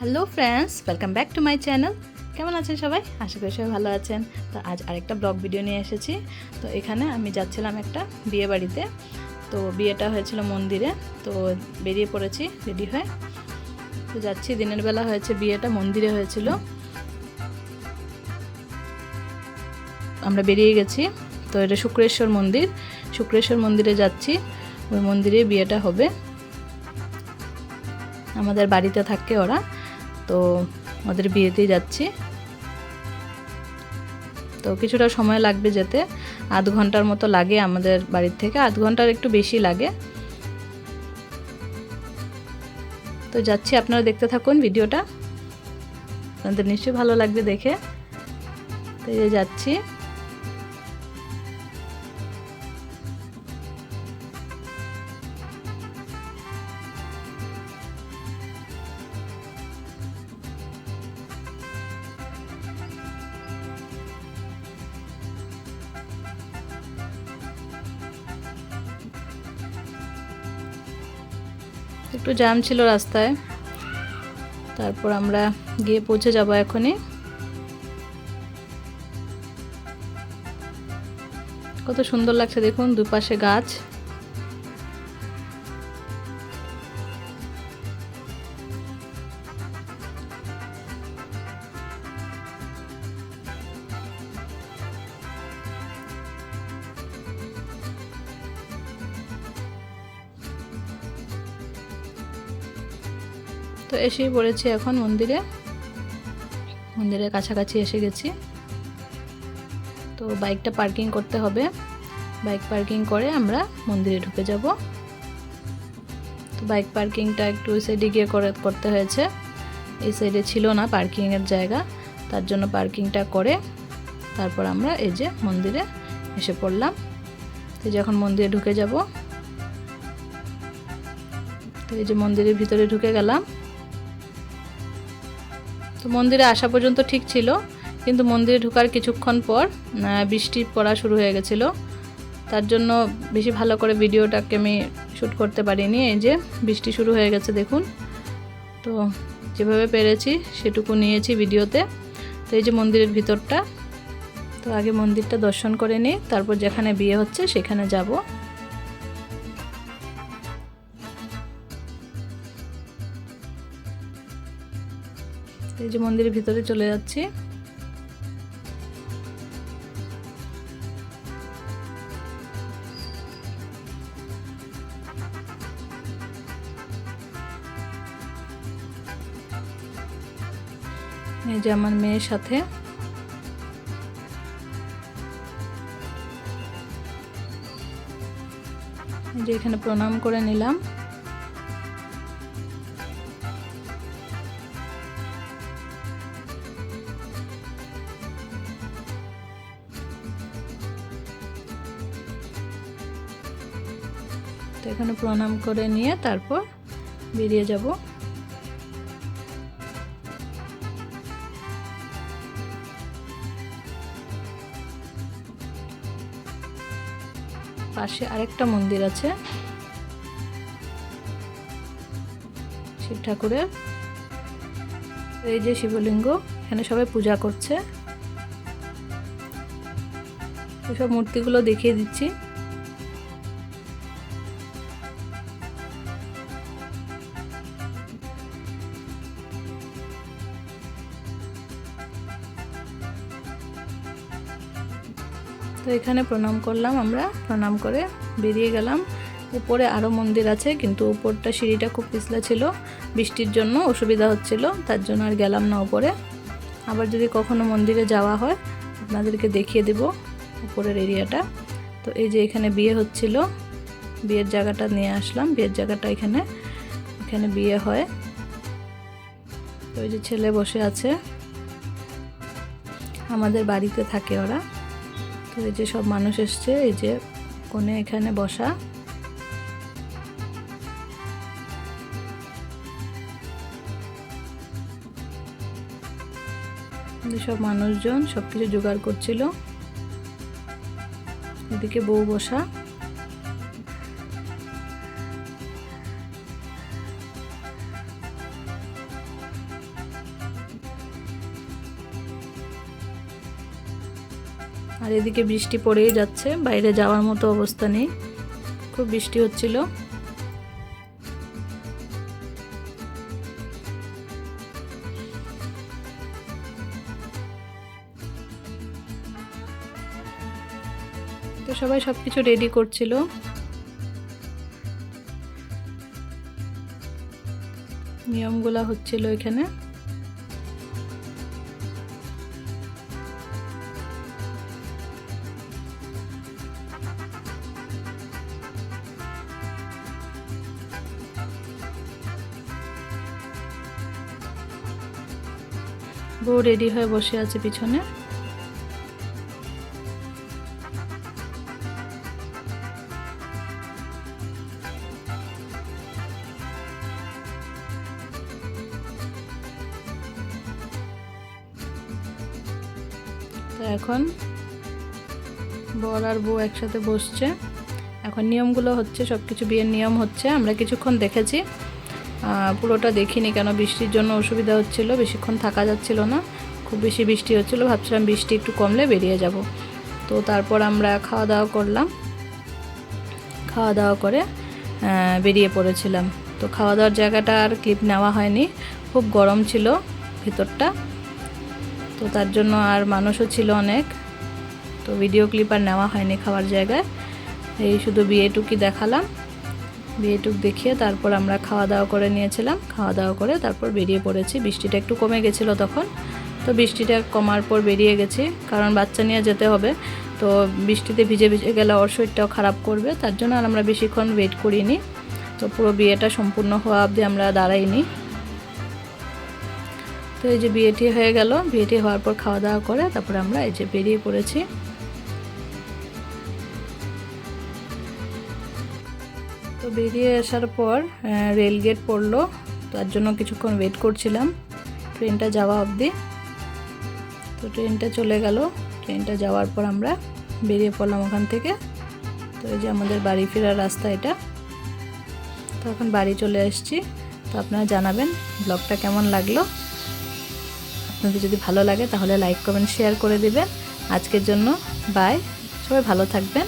Hello friends welcome back to my channel কেমন আছেন সবাই? আশা করি সবাই ভালো আছেন। তো আজ আরেকটা ব্লগ ভিডিও নিয়ে এসেছি। তো এখানে আমি যাচ্ছিলাম একটা বিয়ে বাড়িতে। তো বিয়েটা হয়েছিল মন্দিরে। তো বেরিয়ে পড়েছি রেডি হয়ে। তো যাচ্ছি, দিনের বেলা হয়েছে বিয়েটা, মন্দিরে হয়েছিল। আমরা বেরিয়ে গেছি। তো এটা শুক্রেশ্বর মন্দির। শুক্রেশ্বর মন্দিরে যাচ্ছি। ওই মন্দিরে বিয়েটা হবে। আমাদের বাড়িতে থাকে ওরা। তো আমাদের বিয়েতেই যাচ্ছি। তো কিছুটা সময় লাগবে যেতে। আধ ঘণ্টার মতো লাগে আমাদের বাড়ির থেকে। আধ ঘণ্টার একটু বেশি লাগে। তো যাচ্ছি, আপনারা দেখতে থাকুন ভিডিওটা। আপনাদের নিশ্চয়ই ভালো লাগবে দেখে। তো যাচ্ছি। একটু জ্যাম ছিল রাস্তায়। তারপর আমরা গিয়ে পৌঁছে যাব এখনই। কত সুন্দর লাগছে দেখুন, দুপাশে গাছ। তো এসেই পড়েছি এখন মন্দিরে। মন্দিরের কাছাকাছি এসে গেছি। তো বাইকটা পার্কিং করতে হবে। বাইক পার্কিং করে আমরা মন্দিরে ঢুকে যাব। তো বাইক পার্কিংটা একটু ওই সাইডে গিয়ে করে করতে হয়েছে। এই সাইডে ছিল না পার্কিংয়ের জায়গা। তার জন্য পার্কিংটা করে তারপর আমরা এই যে মন্দিরে এসে পড়লাম। তো যখন মন্দিরে ঢুকে যাব। তো এই যে মন্দিরের ভিতরে ঢুকে গেলাম। তো মন্দিরে আসা পর্যন্ত ঠিক ছিল, কিন্তু মন্দিরে ঢোকার কিছুক্ষণ পর বৃষ্টি পড়া শুরু হয়ে গেছিল। তার জন্য বেশি ভালো করে ভিডিওটাকে আমি শ্যুট করতে পারিনি, এই যে বৃষ্টি শুরু হয়ে গেছে দেখুন। তো যেভাবে পেরেছি সেটুকু নিয়েছি ভিডিওতে। তো এই যে মন্দিরের ভিতরটা, তো আগে মন্দিরটা দর্শন করে নিই, তারপর যেখানে বিয়ে হচ্ছে সেখানে যাব। এই যে মন্দিরের ভিতরে চলে যাচ্ছি। এই যে আমার মেয়ের সাথে। যে এখানে প্রণাম করে নিলাম। তো এখানে প্রণাম করে নিয়ে তারপর বেরিয়ে যাব। পাশে আরেকটা মন্দির আছে। শিব ঠাকুরের। এই যে শিবলিঙ্গ, এখানে সবাই পূজা করছে। এসব মূর্তিগুলো দেখিয়ে দিচ্ছি। তো এখানে প্রণাম করলাম আমরা, প্রণাম করে বেরিয়ে গেলাম। উপরে আরও মন্দির আছে, কিন্তু উপরটা সিঁড়িটা খুব পিছলা ছিল, বৃষ্টির জন্য অসুবিধা হচ্ছিল, তার জন্য আর গেলাম না উপরে। আবার যদি কখনো মন্দিরে যাওয়া হয়, আপনাদেরকে দেখিয়ে দেব উপরের এরিয়াটা। তো এই যে এখানে বিয়ে হচ্ছিল, বিয়ের জায়গাটা নিয়ে আসলাম, বিয়ের জায়গাটা এখানে এখানে বিয়ে হয়। তো ওই যে ছেলে বসে আছে, আমাদের বাড়িতে থাকে ওরা। তো এই যে সব মানুষ এসছে, এই যে কোনে এখানে বসা। সব মানুষজন সবকিছু জোগাড় করছিল। এদিকে বউ বসা। আর এদিকে বৃষ্টি পড়েই যাচ্ছে, বাইরে যাওয়ার মতো অবস্থা নেই। খুব বৃষ্টি হচ্ছিল। তো সবাই সব কিছু রেডি করছিল। নিয়মগুলা হচ্ছিল এখানে। বউ রেডি হয়ে বসে আছে পিছনে। এখন বর আর বউ একসাথে বসছে। এখন নিয়মগুলো হচ্ছে সব কিছু বিয়ের নিয়ম হচ্ছে। আমরা কিছুক্ষণ দেখেছি। পুরোটা দেখিনি কেন বৃষ্টির জন্য অসুবিধা হচ্ছিল, বেশিক্ষণ থাকা যাচ্ছিল না। খুব বেশি বৃষ্টি হচ্ছিল, ভাবছিলাম বৃষ্টি একটু কমলে বেরিয়ে যাব। তো তারপর আমরা খাওয়া দাওয়া করলাম। খাওয়া দাওয়া করে বেরিয়ে পড়েছিলাম। তো খাওয়া দাওয়ার জায়গাটা আর ক্লিপ নেওয়া হয়নি, খুব গরম ছিল ভিতরটা। তো তার জন্য আর মানুষও ছিল অনেক। তো ভিডিও ক্লিপ আর নেওয়া হয়নি খাওয়ার জায়গায়। এই শুধু বিয়েটুকি দেখালাম। বিয়েটুক দেখিয়ে তারপর আমরা খাওয়া দাওয়া করে নিয়েছিলাম। খাওয়া দাওয়া করে তারপর বেরিয়ে পড়েছি। বৃষ্টিটা একটু কমে গেছিল তখন। তো বৃষ্টিটা কমার পর বেরিয়ে গেছি, কারণ বাচ্চা নিয়ে যেতে হবে। তো বৃষ্টিতে ভিজে ভিজে গেলে ওর শরীরটাও খারাপ করবে। তার জন্য আর আমরা বেশিক্ষণ ওয়েট করিনি। তো পুরো বিয়েটা সম্পূর্ণ হওয়া অবধি আমরা দাঁড়াইনি। তো এই যে বিয়েটি হয়ে গেল। বিয়েটি হওয়ার পর খাওয়া দাওয়া করে তারপর আমরা এই যে বেরিয়ে পড়েছি। তো বেরিয়ে আসার পর রেল গেট পড়ল। তার জন্য কিছুক্ষণ ওয়েট করছিলাম। ট্রেনটা যাওয়া অবধি। তো ট্রেনটা চলে গেল। ট্রেনটা যাওয়ার পর আমরা বেরিয়ে পড়লাম ওখান থেকে। তো এই যে আমাদের বাড়ি ফেরার রাস্তা এটা। তো এখন বাড়ি চলে এসেছি তো আপনারা জানাবেন ব্লগটা কেমন লাগল। আপনাদের যদি ভালো লাগে তাহলে লাইক কমেন্ট শেয়ার করে দেবেন। আজকের জন্য বাই সবাই ভালো থাকবেন।